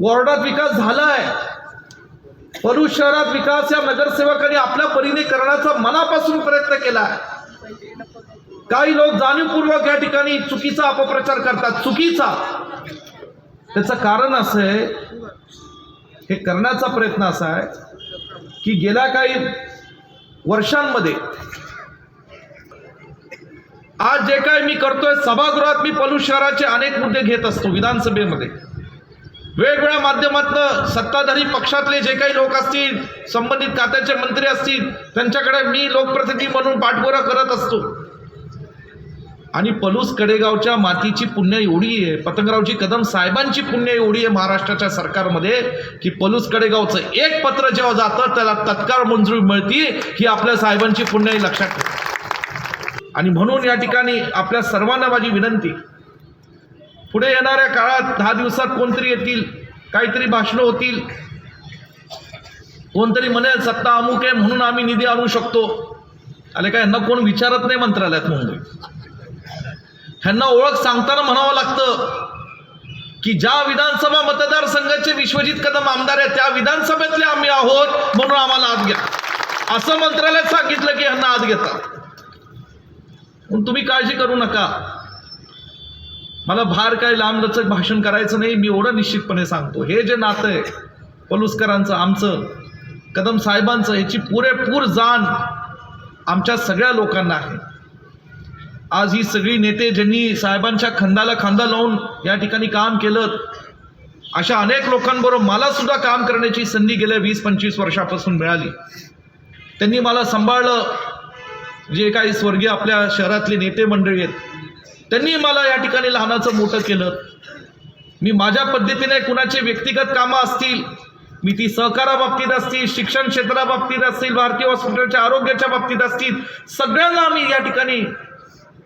वॉर्डात विकास झालाय. परू शहरात विकास या नगरसेवकांनी आपल्या परीने करण्याचा मनापासून प्रयत्न केला काही लोक जाणीवपूर्वक या ठिकाणी चुकीचा अपप्रचार करतात. चुकीचा. त्याचं कारण असं आहे हे करण्याचा प्रयत्न असा आहे की गेल्या काही वर्षांमध्ये आज जे काय मी करतोय सभागृहात मी पलू शहराचे अनेक मुद्दे घेत असतो विधानसभेमध्ये. वेगवेगळ्या माध्यमातून सत्ताधारी पक्षातले जे काही लोक असतील संबंधित खात्याचे मंत्री असतील त्यांच्याकडे मी लोकप्रतिनिधी म्हणून पाठपुरा करत असतो. आणि पलूस कडेगावच्या मातीची पुण्य एवढी आहे पतंगरावजी कदम साहेबांची पुण्य एवढी आहे महाराष्ट्राच्या सरकारमध्ये की पलूस कडेगावचं एक पत्र जेव्हा जातं त्याला तत्काळ मंजुरी मिळते ही आपल्या साहेबांची पुण्य लक्षात ठेवा. आणि म्हणून या ठिकाणी आपल्या सर्वांना माझी विनंती पुढे येणाऱ्या काळात दहा दिवसात कोणतरी येतील काहीतरी भाषणं होतील. कोणतरी म्हणेल सत्ता अमुक आहे म्हणून आम्ही निधी आणू शकतो. आले काय यांना कोण विचारत नाही मंत्रालयात मुंबई. ह्यांना ओळख सांगताना म्हणावं लागतं की ज्या विधानसभा मतदारसंघाचे विश्वजित कदम आमदार आहेत त्या विधानसभेतले आम्ही आहोत म्हणून आम्हाला आत घ्या. असं मंत्रालयात सांगितलं की ह्यांना आत घेतात. तुम्ही काळजी करू नका. मला भार काय लांबलचक भाषण करायचं नाही मी एवढं निश्चितपणे सांगतो. हे जे नातं आहे पलुसकरांचं आमचं कदम साहेबांचं ह्याची पुरेपूर जाण आमच्या सगळ्या लोकांना आहे. आज ही सगळी नेते ज्यांनी साहेबांच्या खंदाला खांदा लावून या ठिकाणी काम केलं अशा अनेक लोकांबरोबर मला सुद्धा काम करण्याची संधी गेल्या वीस पंचवीस वर्षापासून मिळाली. त्यांनी मला सांभाळलं. जे काही स्वर्गीय आपल्या शहरातले नेते मंडळी आहेत त्यांनी मला या ठिकाणी लहानाचं मोठं केलं. मी माझ्या पद्धतीने कुणाचे व्यक्तिगत कामं असतील मी ती सहकाराबाबतीत असतील शिक्षण क्षेत्राबाबतीत असतील भारतीय हॉस्पिटलच्या आरोग्याच्या बाबतीत असतील सगळ्यांना आम्ही या ठिकाणी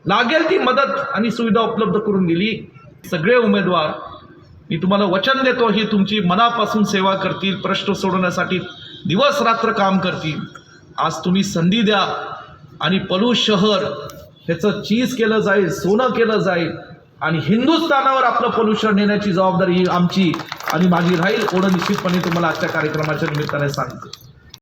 लागेल ती मदत आणि सुविधा उपलब्ध करून दिली. सगळे उमेदवार मी तुम्हाला वचन देतो ही तुमची मनापासून सेवा करतील प्रश्न सोडवण्यासाठी दिवस रात्र काम करतील. आज तुम्ही संधी द्या आणि पलू शहर त्याचं चीज केलं जाईल सोनं केलं जाईल आणि हिंदुस्थानावर आपलं पोल्युशन नेण्याची जबाबदारी ही आमची. आणि माझी राहील एवढं निश्चितपणे तुम्हाला आजच्या कार्यक्रमाच्या निमित्ताने सांगतो.